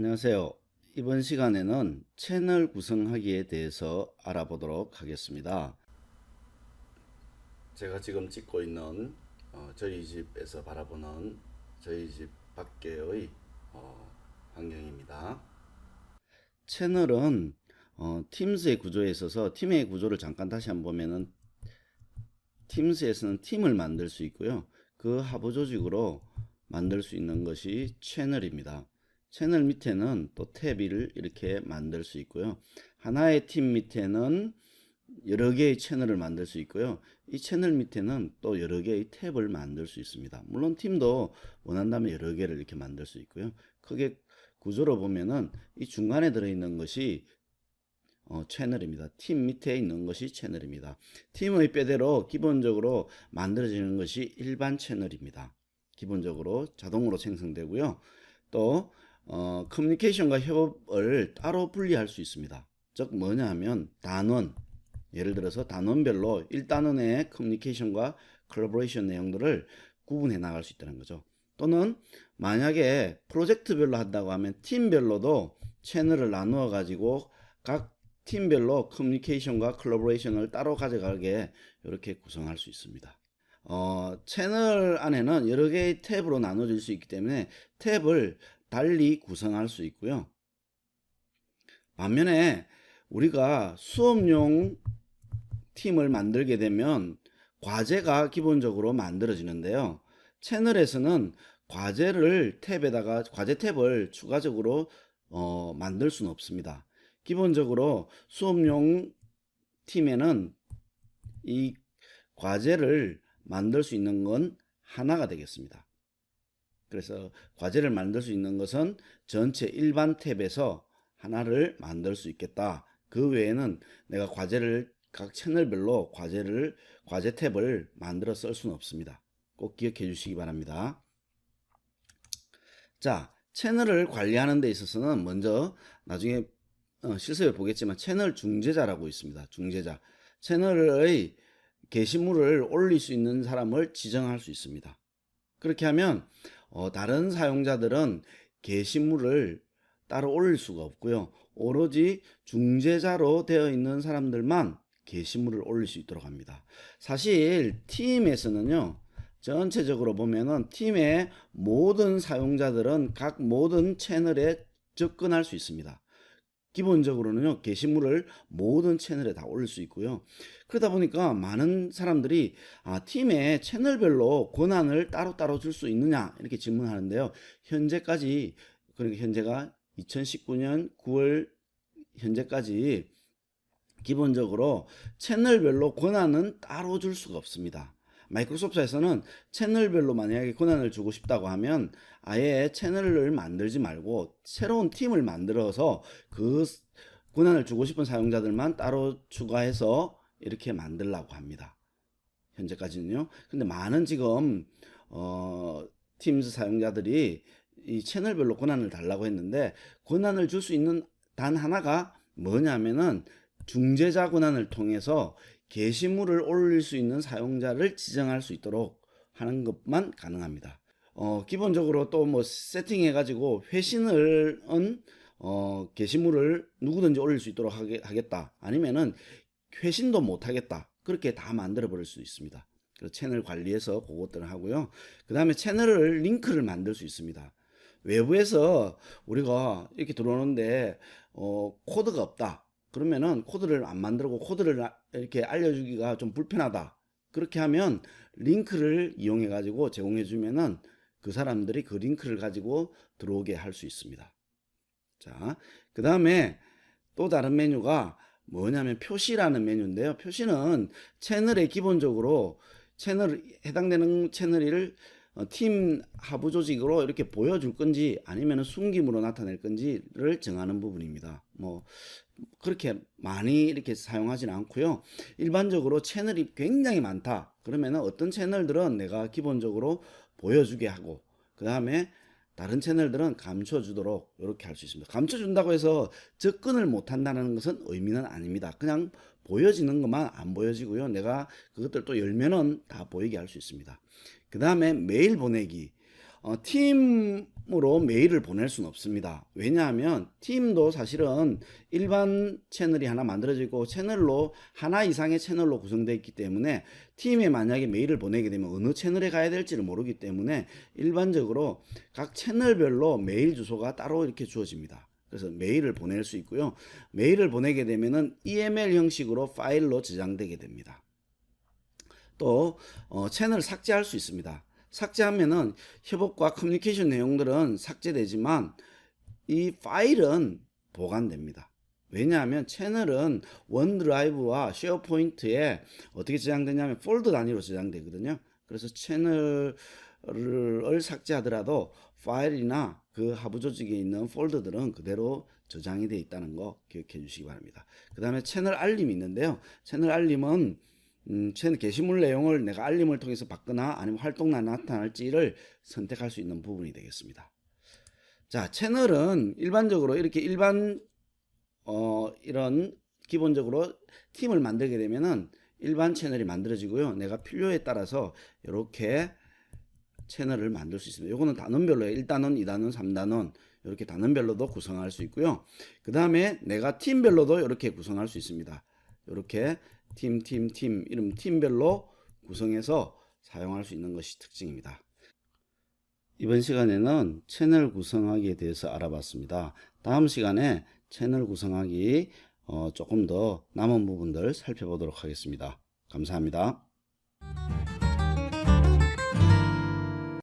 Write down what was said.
안녕하세요. 이번 시간에는 채널 구성하기에 대해서 알아보도록 하겠습니다. 제가 지금 찍고 있는 어, 저희 집에서 바라보는 저희 집 밖에의 어, 환경입니다. 채널은 어, 팀스의 구조에 있어서 팀의 구조를 잠깐 다시 한번 보면은 팀스에서는 팀을 만들 수 있고요. 그 하부 조직으로 만들 수 있는 것이 채널입니다. 채널 밑에는 또 탭을 이렇게 만들 수 있고요. 하나의 팀 밑에는 여러 개의 채널을 만들 수 있고요. 이 채널 밑에는 또 여러 개의 탭을 만들 수 있습니다. 물론 팀도 원한다면 여러 개를 이렇게 만들 수 있고요. 크게 구조로 보면은 이 중간에 들어있는 것이 어, 채널입니다. 팀 밑에 있는 것이 채널입니다. 팀의 뼈대로 기본적으로 만들어지는 것이 일반 채널입니다. 기본적으로 자동으로 생성되고요. 또 어, 커뮤니케이션과 협업을 따로 분리할 수 있습니다. 즉 뭐냐 하면 단원 예를 들어서 단원별로 1단원의 커뮤니케이션과 컬래버레이션 내용들을 구분해 나갈 수 있다는 거죠. 또는 만약에 프로젝트별로 한다고 하면 팀별로도 채널을 나누어 가지고 각 팀별로 커뮤니케이션과 컬래버레이션을 따로 가져가게 이렇게 구성할 수 있습니다. 어, 채널 안에는 여러 개의 탭으로 나눠질 수 있기 때문에 탭을 달리 구성할 수 있고요. 반면에 우리가 수업용 팀을 만들게 되면 과제가 기본적으로 만들어지는데요. 채널에서는 과제를 탭에다가 과제 탭을 추가적으로 어, 만들 수는 없습니다. 기본적으로 수업용 팀에는 이 과제를 만들 수 있는 건 하나가 되겠습니다. 그래서 과제를 만들 수 있는 것은 전체 일반 탭에서 하나를 만들 수 있겠다. 그 외에는 내가 과제를 각 채널별로 과제를 과제 탭을 만들어 쓸 수는 없습니다. 꼭 기억해 주시기 바랍니다. 자, 채널을 관리하는 데 있어서는 먼저 나중에 어, 실습에 보겠지만 채널 중재자라고 있습니다. 중재자. 채널의 게시물을 올릴 수 있는 사람을 지정할 수 있습니다. 그렇게 하면 어, 다른 사용자들은 게시물을 따로 올릴 수가 없고요. 오로지 중재자로 되어 있는 사람들만 게시물을 올릴 수 있도록 합니다. 사실 팀에서는요. 전체적으로 보면은 팀의 모든 사용자들은 각 모든 채널에 접근할 수 있습니다. 기본적으로는요, 게시물을 모든 채널에 다 올릴 수 있고요. 그러다 보니까 많은 사람들이 아, 팀의 채널별로 권한을 따로따로 줄 수 있느냐 이렇게 질문하는데요. 현재까지 그러니까 현재가 2019년 9월 현재까지 기본적으로 채널별로 권한은 따로 줄 수가 없습니다. 마이크로소프트에서는 채널별로 만약에 권한을 주고 싶다고 하면 아예 채널을 만들지 말고 새로운 팀을 만들어서 그 권한을 주고 싶은 사용자들만 따로 추가해서 이렇게 만들라고 합니다. 현재까지는요. 근데 많은 지금 어 팀즈 사용자들이 이 채널별로 권한을 달라고 했는데 권한을 줄 수 있는 단 하나가 뭐냐면은 중재자 권한을 통해서 게시물을 올릴 수 있는 사용자를 지정할 수 있도록 하는 것만 가능합니다. 어, 기본적으로 또 뭐 세팅해 가지고 회신을은 어, 게시물을 누구든지 올릴 수 있도록 하게, 하겠다. 아니면은 회신도 못 하겠다. 그렇게 다 만들어 버릴 수 있습니다. 그래서 채널 관리해서 그것들을 하고요. 그 다음에 채널을 링크를 만들 수 있습니다. 외부에서 우리가 이렇게 들어오는데 어, 코드가 없다. 그러면은 코드를 안 만들고 코드를 아- 이렇게 알려주기가 좀 불편하다. 그렇게 하면 링크를 이용해 가지고 제공해 주면은 그 사람들이 그 링크를 가지고 들어오게 할 수 있습니다. 자, 그 다음에 또 다른 메뉴가 뭐냐면 표시라는 메뉴인데요. 표시는 채널에 기본적으로 채널 해당되는 채널을 어, 팀 하부 조직으로 이렇게 보여줄 건지 아니면 숨김으로 나타낼 건지를 정하는 부분입니다. 뭐 그렇게 많이 이렇게 사용하지는 않고요. 일반적으로 채널이 굉장히 많다. 그러면 어떤 채널들은 내가 기본적으로 보여주게 하고 그 다음에 다른 채널들은 감춰주도록 이렇게 할 수 있습니다. 감춰준다고 해서 접근을 못한다는 것은 의미는 아닙니다. 그냥 보여지는 것만 안 보여지고요. 내가 그것들 또 열면은 다 보이게 할 수 있습니다. 그 다음에 메일 보내기. 어, 팀으로 메일을 보낼 수는 없습니다. 왜냐하면 팀도 사실은 일반 채널이 하나 만들어지고 채널로 하나 이상의 채널로 구성되어 있기 때문에 팀에 만약에 메일을 보내게 되면 어느 채널에 가야 될지를 모르기 때문에 일반적으로 각 채널별로 메일 주소가 따로 이렇게 주어집니다. 그래서 메일을 보낼 수 있고요. 메일을 보내게 되면은 EML 형식으로 파일로 저장되게 됩니다. 또 어, 채널을 삭제할 수 있습니다. 삭제하면은 협업과 커뮤니케이션 내용들은 삭제되지만 이 파일은 보관됩니다. 왜냐하면 채널은 원드라이브와 쉐어포인트에 어떻게 저장되냐면 폴더 단위로 저장되거든요. 그래서 채널을 삭제하더라도 파일이나 그 하부 조직에 있는 폴더들은 그대로 저장이 되어 있다는 거 기억해 주시기 바랍니다. 그 다음에 채널 알림이 있는데요. 채널 알림은 음, 채널 게시물 내용을 내가 알림을 통해서 받거나 아니면 활동나 나타날지를 선택할 수 있는 부분이 되겠습니다. 자, 채널은 일반적으로 이렇게 일반 어, 이런 기본적으로 팀을 만들게 되면은 일반 채널이 만들어지고요. 내가 필요에 따라서 이렇게 채널을 만들 수 있습니다. 요거는 단원별로 1단원, 2단원, 3단원 이렇게 단원별로도 구성할 수 있고요. 그 다음에 내가 팀별로도 이렇게 구성할 수 있습니다. 이렇게 팀, 팀, 팀 이름 팀별로 구성해서 사용할 수 있는 것이 특징입니다. 이번 시간에는 채널 구성하기에 대해서 알아봤습니다. 다음 시간에 채널 구성하기 어, 조금 더 남은 부분들 살펴보도록 하겠습니다. 감사합니다.